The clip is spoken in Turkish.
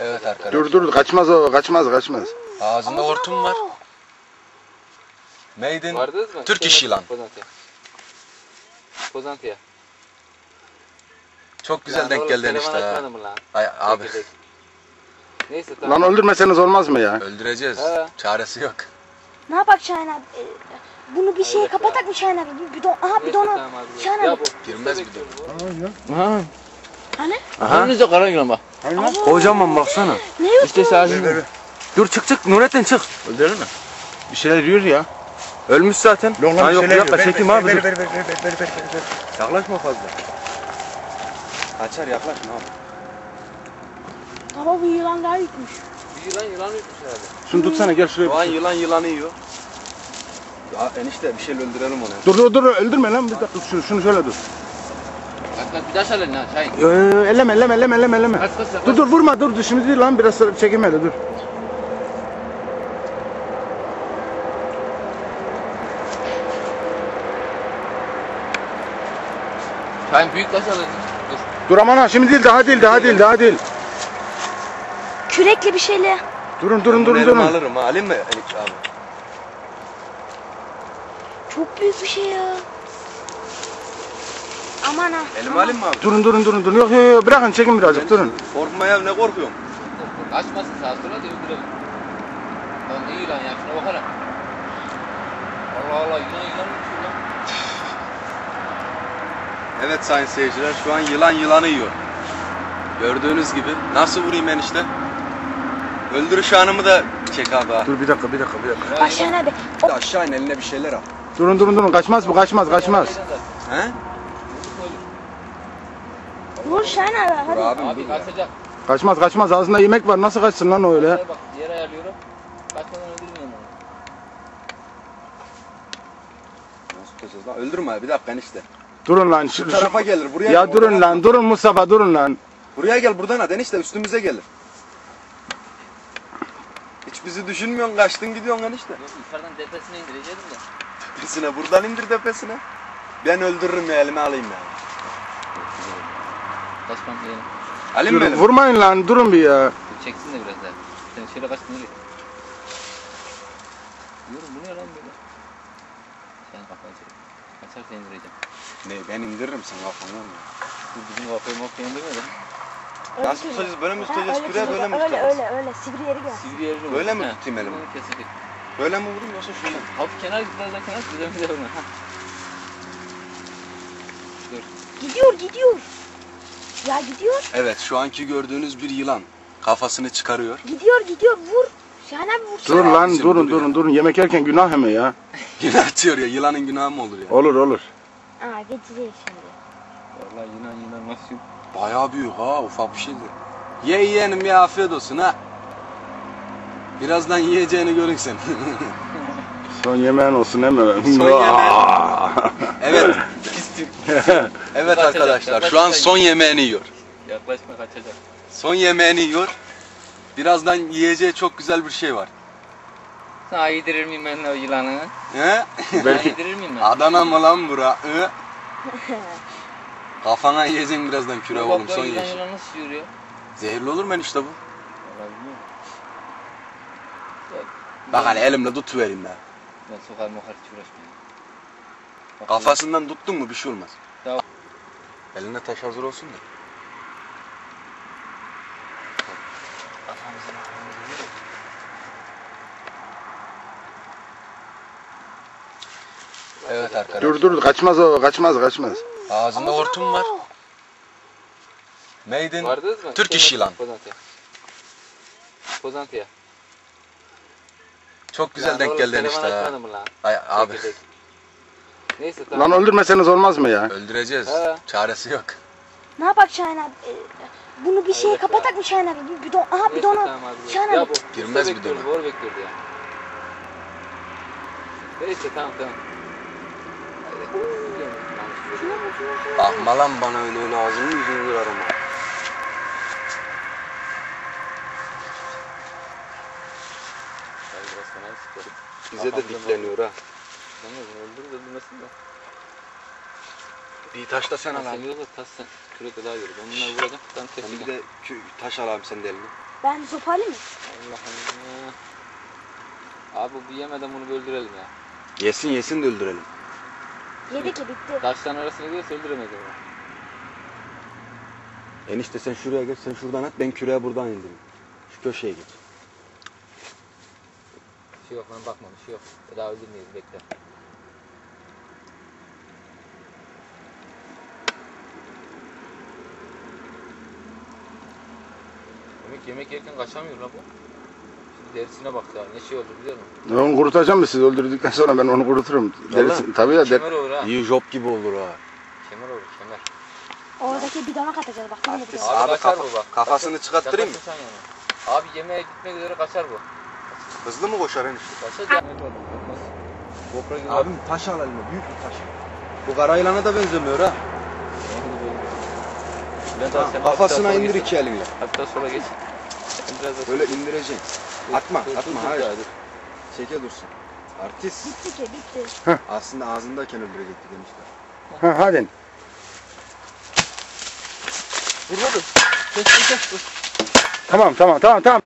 Evet arkadaşlar. Dur dur kaçmaz o kaçmaz kaçmaz. Ağzında hortum var. Made in Vardınız mı? Türk Şey iş yılan. Pozantıya. Pozantıya. Çok güzel Lan denk oğlum, geldin telefon işte. ha. açmadın mı lan? Ay, abi Çekirdek. Neyse tamam. Lan öldürmeseniz olmaz mı ya? öldüreceğiz. He. Çaresi yok. Ne yapak Şahin abi? Ee, Bunu bir şeye kapatak mı Şahin abi? Bir bidon. Aha bidonu. Şahin abi. Girmez bu. Ha. Hani? Önünüzde kara yılan bak. Kocaman baksana. Ne yok İşte sadece. Dur çık çık Nurettin çık. Öldürür mü? Bir şeyler diyor ya. Ölmüş zaten. Ha, yok bir dakika çekim abi. dur. Yaklaşma fazla. Kaçar yaklaşma abi. Baba bu yılan daha yükmüş. Bir yılan yılan yutmuş herhalde. Şunu tutsana gel şuraya. Şu an yılan yılanı yiyor. Ya enişte bir şeyle öldürelim onu. Dur dur dur öldürme lan bir dakika şunu, şunu şöyle dur. Bak bak bir daha şöyle lan Şahin. Ee, elleme elleme elleme elleme elleme. Kaç kaç kaç. Dur dur vurma dur şimdi değil lan biraz çekim hele dur. Şahin büyük taş alın. Dur. Dur aman ha şimdi değil daha değil daha değil daha değil. Kürekle bir şeyle. Durun durun durun Elime durun. alırım ha. Alayım mı Enik abi? Çok büyük bir şey ya. Aman ha. Elime aman. alayım mı abi? Durun durun durun durun. Yok yok yok bırakın çekin birazcık durun. Korkma ya ne korkuyorum. Açmasın sağa sola da öldürelim. Lan ne yılan ya şuna bakana. Allah Allah yılan yılan yutmuş lan. Evet sayın seyirciler şu an yılan yılanı yiyor. Gördüğünüz gibi. Nasıl vurayım enişte? Öldürüş anımı da çek abi ha. Dur bir dakika bir dakika bir dakika. Şahin abi. O, Aşağı in eline bir şeyler al. Durun durun durun kaçmaz bu kaçmaz kaçmaz. He? vur abi Dur hadi. Abi ya. kaçacak. Kaçmaz kaçmaz ağzında yemek var nasıl kaçsın lan öyle. Bak diğer ayarlıyorum. Kaçmadan öldürmüyorum onu. Nasıl tutacağız lan? Öldürme bir dakika enişte. Durun lan şu, şu- tarafa gelir buraya. Ya gel, durun oradan lan durun Mustafa durun lan. Buraya gel buradan at enişte üstümüze gelir. Hiç bizi düşünmüyorsun kaçtın gidiyorsun enişte. Yok yukarıdan tepesine indireceğim de. Tepesine buradan indir tepesine. Ben öldürürüm ya elime alayım ya. Kaçmam diyelim. Alayım mı Durun, elime? vurmayın lan durun bir ya. Çeksin de biraz daha. Sen şöyle kaç nereye? Diyorum bu ne lan böyle? Sen kafayı çek. Kaçarsa indireceğim. Ne ben indiririm sen kafanı. Bu bizim kafayı mafya indirme de. Öyle Nasıl tutacağız. tutacağız? Böyle mi Ha, tutacağız? öyle böyle mi tutacağız. tutacağız? Öyle öyle öyle sivri yeri gel. Sivri yerini Böyle mi tutayım elimi? bunu. Böyle mi vurayım yoksa şöyle mi? Hafif kenar git biraz daha kenar. Güzel güzel vurma. Ha. Gidiyor gidiyor. Ya gidiyor. Evet şu anki gördüğünüz bir yılan. Kafasını çıkarıyor. Gidiyor gidiyor vur. Şahin abi vur. Dur lan Bizim durun dur durun ya. durun yemek yerken günah hemen ya. Günah atıyor ya. Yılanın günahı mı olur ya? Olur olur. Aa geçecek şimdi. Vallahi yılan yılan nasıl? Bayağı büyük ha ufak bir şey değil. Ye yeğenim ya afiyet olsun ha. Birazdan yiyeceğini görün sen. Son yemeğin olsun değil mi? Son Aa! evet. Evet Kaçacak, arkadaşlar şu an son yemeğini yiyor. Yaklaşma kaçacak. Son yemeğini yiyor. Birazdan yiyeceği çok güzel bir şey var. Sana yedirir miyim ben o yılanı? He? Ben yedirir miyim ben? Adana mı lan bura? Hı? Kafana yiyeceksin birazdan küre oğlum son yeş. yılan nasıl yürüyor? Zehirli olur mu enişte bu? Bilmiyorum. Bak hani elimle tutuvereyim ben. Ben sokar mokar hiç uğraşmıyorum. Bak, Kafasından tuttun mu bir şey olmaz. Tamam. Eline taş hazır olsun da. Evet arkadaşlar. Dur dur kaçmaz o kaçmaz kaçmaz. Ağzında hortum var. Made in Vardınız mı? Türk iş yılan. Pozantıya. Pozantıya. Çok güzel Lan denk oğlum, geldin telefon işte. ha. açmadın mı lan? Ay, abi Çekirdek. Neyse tamam. Lan öldürmeseniz olmaz mı ya? öldüreceğiz. He. Çaresi yok. Ne yapak Şahin abi? Ee, Bunu bir şeye Evet, kapatak mı Şahin abi? Bir bidon. Aha Neyse, tamam abi. Şahin Ya abi. bu Girmez usta bir bekliyordu, dönem. Doğru bekliyordu ya. Neyse tamam tamam. Hadi. Biliyorum, yanlış Şuna biliyorum. bak şuna şuna. Bakma lan bana öyle öyle ağzını yüzünü kırarım ha. Hadi Bize de dikleniyor ha. Yalnız öldürür öldürmesin de. Bir taş da sen al Sen abi. yok taş sen. Kürek daha yürü. Ben bunları vuracağım. Ben keseceğim. bir de taş al abi sen de eline. Ben sopa alayım mı? Allah Allah. Abi bu yemeden bunu öldürelim ya. Yesin yesin de öldürelim. Yedi ki bitti. Taşların arasına girerse öldüremeyiz onu. Enişte sen şuraya geç sen şuradan at ben küreğe buradan indireyim. Şu köşeye geç. Şey yok lan bakma bir şey yok. Daha öldürmeyiz bekle. Yemek yemek yerken kaçamıyor la bu. Şimdi derisine bak ya ne şey olur biliyor musun? Onu kurutacağım mı siz öldürdükten sonra ben onu kuruturum. Derisi, tabii ya. Der, Kemer olur ha. İyi job gibi olur ha. Kemer olur kemer. Oradaki bidona katacağız bak. Abi, Abi kaçar kafa- bu bak. kafasını çıkarttırayım mı? Sen. Abi yemeğe gitmek üzere kaçar bu. Hızlı mı koşar enişte? Olmaz. GoPro gibi. Abim taş al eline büyük bir taş. Bu karayılana da benzemiyor ha. Abi sen Kafasına indir iki elinle. geç. Hafiften sola geç. Sen biraz da Böyle indireceksin. Atma Dur, dur, atma dur hayır. dur. Çeke dursun. Artist. Bitti ki bitti. Aslında ağzındayken öldürecektik enişte. ha, hadi. Vur vur. Kes kes kes. Dur. Tamam tamam tamam tamam.